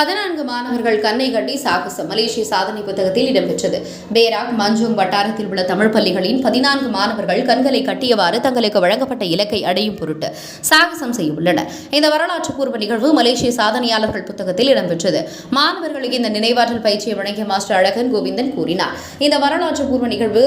பதினான்கு மாணவர்கள் கண்ணை கட்டி சாகசம். மலேசிய சாதனை புத்தகத்தில் இடம்பெற்றது. பேராக் மஞ்சோங் வட்டாரத்தில் உள்ள தமிழ் பள்ளிகளின் பதினான்கு மாணவர்கள் கண்களை கட்டியவாறு தங்களுக்கு வழங்கப்பட்ட இலக்கை அடையும் பொருட்டு சாகசம் செய்ய உள்ளனர். இந்த வரலாற்று பூர்வ நிகழ்வு மலேசிய சாதனையாளர்கள் புத்தகத்தில் இடம்பெற்றது. மாணவர்களுக்கு இந்த நினைவாற்றல் பயிற்சியை வழங்கிய மாஸ்டர் அழகன் கோவிந்தன் கூறினார். இந்த வரலாற்று பூர்வ நிகழ்வு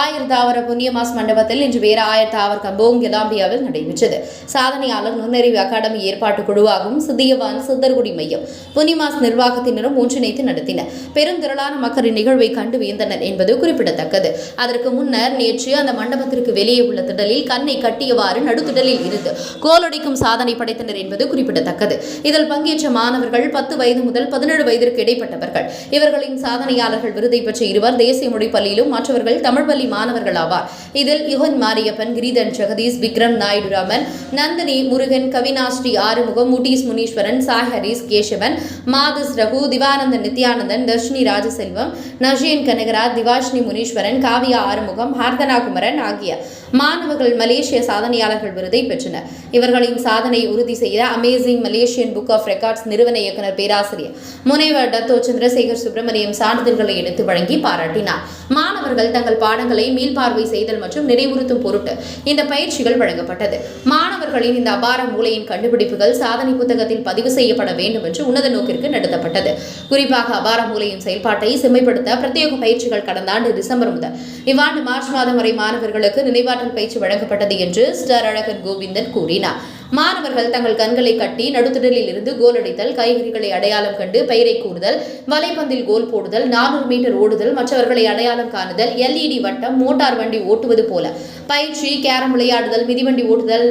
ஆயிரத்தாவர புண்ணியமாஸ் மண்டபத்தில் இன்று வேற ஆயிரத்தாவர் கம்போங் கெலாம்பியாவில் நடைபெற்றது. சாதனையாளர் நுண்ணறிவு அகாடமி ஏற்பாட்டு குழுவாகவும் சித்தியவான் சித்தர்குடி மையம் புனிமாஸ் நிர்வாகத்தினரும் ஒன்றிணைத்து நடத்தினர். பெருந்திரளான மக்கள் இந்நிகழ்வை கண்டு வியந்தனர் என்பது குறிப்பிடத்தக்கது. அதற்கு முன்னர் நேற்று அந்த மண்டபத்திற்கு வெளியே உள்ள திடலில் கண்ணை கட்டியவாறு நடுத்திடலில் இருந்து கோலடிக்கும் சாதனை படைத்தனர் என்பது குறிப்பிடத்தக்கது. இதில் பங்கேற்ற மாணவர்கள் பத்து வயது முதல் பதினேழு வயதிற்கு இடைப்பட்டவர்கள். இவர்களின் சாதனையாளர்கள் விருதை பெற்ற இருவர் தேசிய மொழி பள்ளியிலும் மற்றவர்கள் தமிழ் பள்ளி மாணவர்கள் ஆவார். இதில் யுகன் மாரியப்பன் கிரிதன் ஜெகதீஷ் விக்ரம் நாயுடு ராமன் நந்தினி முருகன் கவினாஸ்ரீ ஆறுமுகம் முட்டீஸ் முனீஸ்வரன் சாய் ஹரிஸ் கேசவன் மாதஸ் ரகு திவானந்தன் நித்யானந்தன் தர்ஷினி ராஜசெல்வம் நஜீன் கனகராஜ் திவாஷினி முனீஸ்வரன் காவியா ஆறுமுகம் ஹார்தனா குமரன் ஆகிய மாணவர்கள் மலேசிய சாதனையாளர்கள் விருதை பெற்றனர். இவர்களின் சாதனை உறுதி செய்த amazing Malaysian book of records நிறுவன இயக்குனர் பேராசிரியர் முனைவர் டத்தோ சந்திரசேகர் சுப்பிரமணியம் சான்றிதழ்களை எடுத்து வழங்கி பாராட்டினார். மாணவர்கள் தங்கள் பாடங்களை மீள்பார்வை செய்தல் மற்றும் நினைவுறுத்தும் பொருட்டு இந்த பயிற்சிகள் வழங்கப்பட்டது. மாணவர்களின் இந்த அபார மூளையின் கண்டுபிடிப்புகள் சாதனை புத்தகத்தில் பதிவு செய்யப்பட வேண்டும் என்று உன்னத நோக்கிற்கு நடத்தப்பட்டது. குறிப்பாக அபார மூளையின் செயல்பாட்டை செம்மைப்படுத்த பிரத்யேக பயிற்சிகள் கடந்த ஆண்டு டிசம்பர் முதல் இவ்வாண்டு மார்ச் மாதம் வரை மாணவர்களுக்கு நினைவாற்றல் பயிற்சி வழங்கப்பட்டது என்று ஸ்டார் அழகர் கோவிந்தன் கூறினார். மாணவர்கள் தங்கள் கண்களை கட்டி நடுத்திடலில் இருந்து கோல் அடித்தல் காய்கறிகளை அடையாளம் கண்டு பெயரை கூறுதல் வலைப்பந்தில் கோல் போடுதல் நானூறு மீட்டர் ஓடுதல் மற்றவர்களை அடையாளம் காணுதல் எல்இடி வட்டம் மோட்டார் வண்டி ஓட்டுவது போல பயிற்சி கேரம் விளையாடுதல் மிதிவண்டி ஓட்டுதல்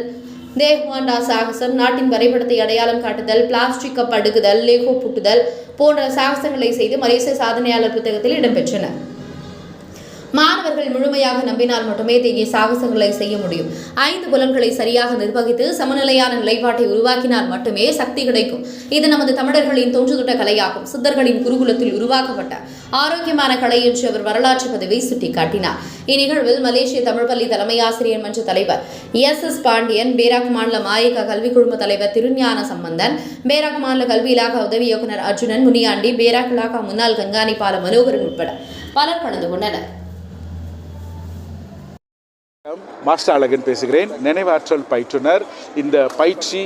தேஹ்வாண்டா சாகசம் நாட்டின் வரைபடத்தை அடையாளம் காட்டுதல் பிளாஸ்டிக் கப் அடுக்குதல் லேகோ புட்டுதல் போன்ற சாகசங்களை செய்து மலேசிய சாதனையாளர் புத்தகத்தில் இடம்பெற்றன மாணவர்கள் முழுமையாக நம்பினால் மட்டுமே இத்தகைய சாகசங்களை செய்ய முடியும். ஐந்து புலன்களை சரியாக நிர்வகித்து சமநிலையான நிலைப்பாட்டை உருவாக்கினால் மட்டுமே சக்தி கிடைக்கும். இது நமது தமிழர்களின் தோன்றுதொட்ட கலையாகும். சித்தர்களின் குருகுலத்தில் உருவாக்கப்பட்ட ஆரோக்கியமான கலை என்று அவர் வரலாற்று பதிவை சுட்டிக்காட்டினார். இந்நிகழ்வில் மலேசிய தமிழ் பள்ளி தலைமை ஆசிரியர் மன்ற தலைவர் எஸ் எஸ் பாண்டியன் பேராக் மாநில மாயக கல்வி குழும தலைவர் திருஞான சம்பந்தன் பேராக் மாநில கல்வி இலாகா உதவி இயக்குநர் அர்ஜுனன் முனியாண்டி பேராக் இலாகா முன்னாள் கண்காணிப்பாளர் மனோகரன் உட்பட பலர் கலந்து கொண்டனர். மாஸ்டர் அழகன் பேசுகிறேன். நினைவாற்றல் பயிற்றுனர். இந்த பயிற்சி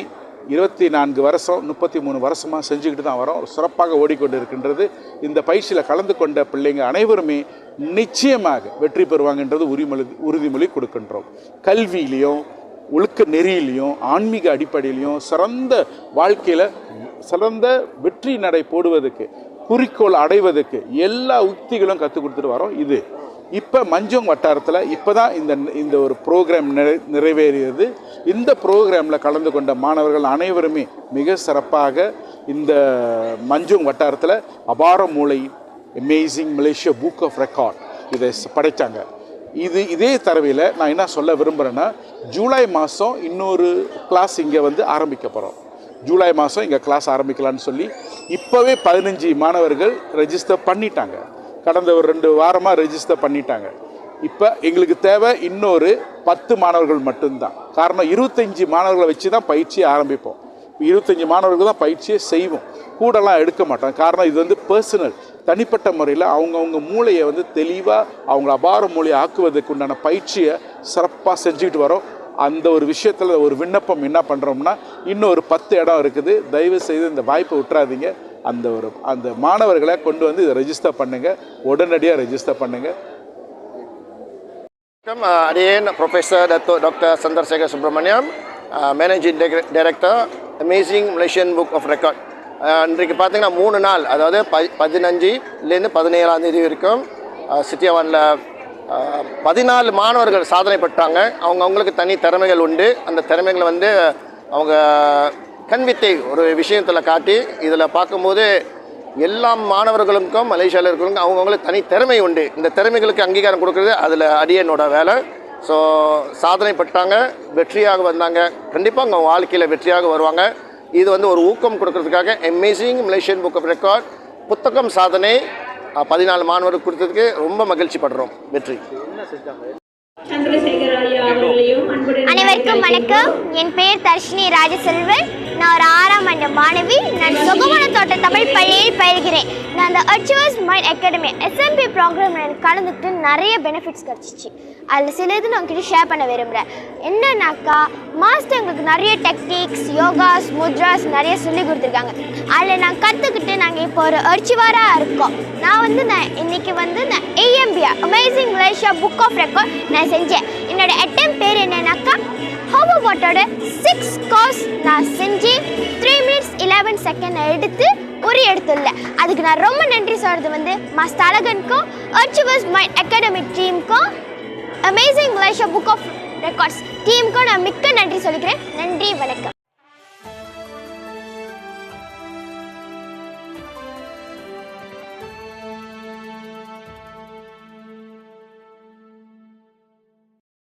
இருபத்தி நான்கு வருஷம் முப்பத்தி மூணு வருஷமாக செஞ்சுக்கிட்டு தான் வரோம். சிறப்பாக ஓடிக்கொண்டு இருக்கின்றது இந்த பயிற்சியில் கலந்து கொண்ட பிள்ளைங்க அனைவருமே நிச்சயமாக வெற்றி பெறுவாங்கன்றது உரிமொழி உறுதிமொழி கொடுக்கின்றோம். கல்வியிலையும் ஒழுக்க நெறியிலையும் ஆன்மீக அடிப்படையிலையும் சிறந்த வாழ்க்கையில் சிறந்த வெற்றி நடை போடுவதற்கு குறிக்கோள் அடைவதற்கு எல்லா உத்திகளும் கற்றுக் கொடுத்துட்டு வரோம். இது இப்போ மஞ்சோங் வட்டாரத்தில் இப்போ தான் இந்த இந்த ஒரு ப்ரோக்ராம் நிறை நிறைவேறியது. இந்த ப்ரோக்ராமில் கலந்து கொண்ட மாணவர்கள் அனைவருமே மிக சிறப்பாக இந்த மஞ்சோங் வட்டாரத்தில் அபார மூளை amazing Malaysia book of record இதை படைத்தாங்க இது இதே தரவையில் நான் என்ன சொல்ல விரும்புகிறேன்னா ஜூலை மாதம் இன்னொரு கிளாஸ் இங்கே வந்து ஆரம்பிக்க போகிறோம் ஜூலை மாதம் இங்கே கிளாஸ் ஆரம்பிக்கலாம்னு சொல்லி இப்போவே பதினஞ்சு மாணவர்கள் ரெஜிஸ்டர் பண்ணிட்டாங்க. கடந்த ஒரு ரெண்டு வாரமாக ரெஜிஸ்டர் பண்ணிட்டாங்க. இப்போ எங்களுக்கு தேவை இன்னொரு பத்து மாணவர்கள் மட்டும்தான். காரணம் இருபத்தஞ்சி மாணவர்களை வச்சு தான் பயிற்சியை ஆரம்பிப்போம். இருபத்தஞ்சி மாணவர்கள் தான் பயிற்சியை செய்வோம். கூடலாம் எடுக்க மாட்டோம். காரணம் இது வந்து பர்சனல் தனிப்பட்ட முறையில் அவங்கவுங்க மூளையை வந்து தெளிவாக அவங்க அபார மூளையை ஆக்குவதற்கு உண்டான பயிற்சியை சிறப்பாக செஞ்சுக்கிட்டு வரோம். அந்த ஒரு விஷயத்தில் ஒரு விண்ணப்பம் என்ன பண்ணுறோம்னா இன்னும் ஒரு பத்து இடம் இருக்குது. தயவு செய்து இந்த வாய்ப்பை விட்டுறாதீங்க. அந்த ஒரு அந்த மாணவர்களை கொண்டு வந்து இதை ரெஜிஸ்டர் பண்ணுங்கள் உடனடியாக ரெஜிஸ்டர் பண்ணுங்கள் வணக்கம் அஹ், அடியேன் professor Dato doctor Chandrasekar Subramaniam managing director amazing Malaysian book of record இன்றைக்கு பார்த்தீங்கன்னா மூணு நாள் அதாவது ப பதினஞ்சுலேருந்து பதினேழாம் தேதி வரைக்கும் uh, சிட்டியாவானில் uh, பதினாலு மாணவர்கள் சாதனை பெற்றாங்க. அவங்க அவங்களுக்கு தனி திறமைகள் உண்டு. அந்த திறமைகளை வந்து அவங்க கண்வித்தை ஒரு விஷயத்தில் காட்டி இதில் பார்க்கும்போது எல்லா மாணவர்களுக்கும் மலேசியாவில் இருக்கிறவங்க அவங்கவுங்களுக்கு தனி திறமை உண்டு. இந்த திறமைகளுக்கு அங்கீகாரம் கொடுக்குறது அதில் அடியனோட வேலை. ஸோ சாதனை பெற்றாங்க வெற்றியாக வந்தாங்க. கண்டிப்பாக அவங்க வாழ்க்கையில் வெற்றியாக வருவாங்க. இது வந்து ஒரு ஊக்கம் கொடுக்கறதுக்காக amazing Malaysian book of record புத்தகம் சாதனை பதினாலு மாணவருக்கு கொடுத்ததுக்கு ரொம்ப மகிழ்ச்சி படுறோம். வெற்றி. அனைவருக்கும் வணக்கம். என் பெயர் தர்ஷினி ராஜசெல்வன். நான் ஒரு ஆறாம் ஆண்டு மாணவி நான் சுகமான தோட்ட தமிழ் பள்ளியில் பயில்கிறேன். நான் அந்த achievers mind academy SMP program எனக்கு கலந்துக்கிட்டு நிறைய பெனிஃபிட்ஸ் கிடச்சிச்சு. அதில் சில இது நான் கிட்ட ஷேர் பண்ண விரும்புகிறேன் என்னன்னாக்கா மாஸ்டர் எங்களுக்கு நிறைய டெக்னிக்ஸ் யோகாஸ் முத்ராஸ் நிறைய சொல்லி கொடுத்துருக்காங்க. அதில் நான் கற்றுக்கிட்டு நாங்கள் இப்போ ஒரு அர்ச்சிவாராக இருக்கோம். நான் வந்து நான் இன்றைக்கி வந்து நான் ஏஎம்பியா amazing Malaysia book of record நான் செஞ்சேன். என்னோடய அட்டம் பேர் என்னன்னாக்கா ஹோமோபாட்டோட சிக்ஸ் கோர்ஸ் நான் செஞ்சு த்ரீ மினிட்ஸ் இலவன் செகண்ட் எடுத்து ஒரு எடுத்துல அதுக்கு நான் ரொம்ப நன்றி சொல்கிறது வந்து மாஸ்டர் அழகனுக்கும் அர்ச்சுவர்ஸ் மைண்ட் அகாடமிக் டீமுக்கும் amazing Malaysia book of records டீமுக்கும் நான் மிக்க நன்றி சொல்லிக்கிறேன். நன்றி வணக்கம்.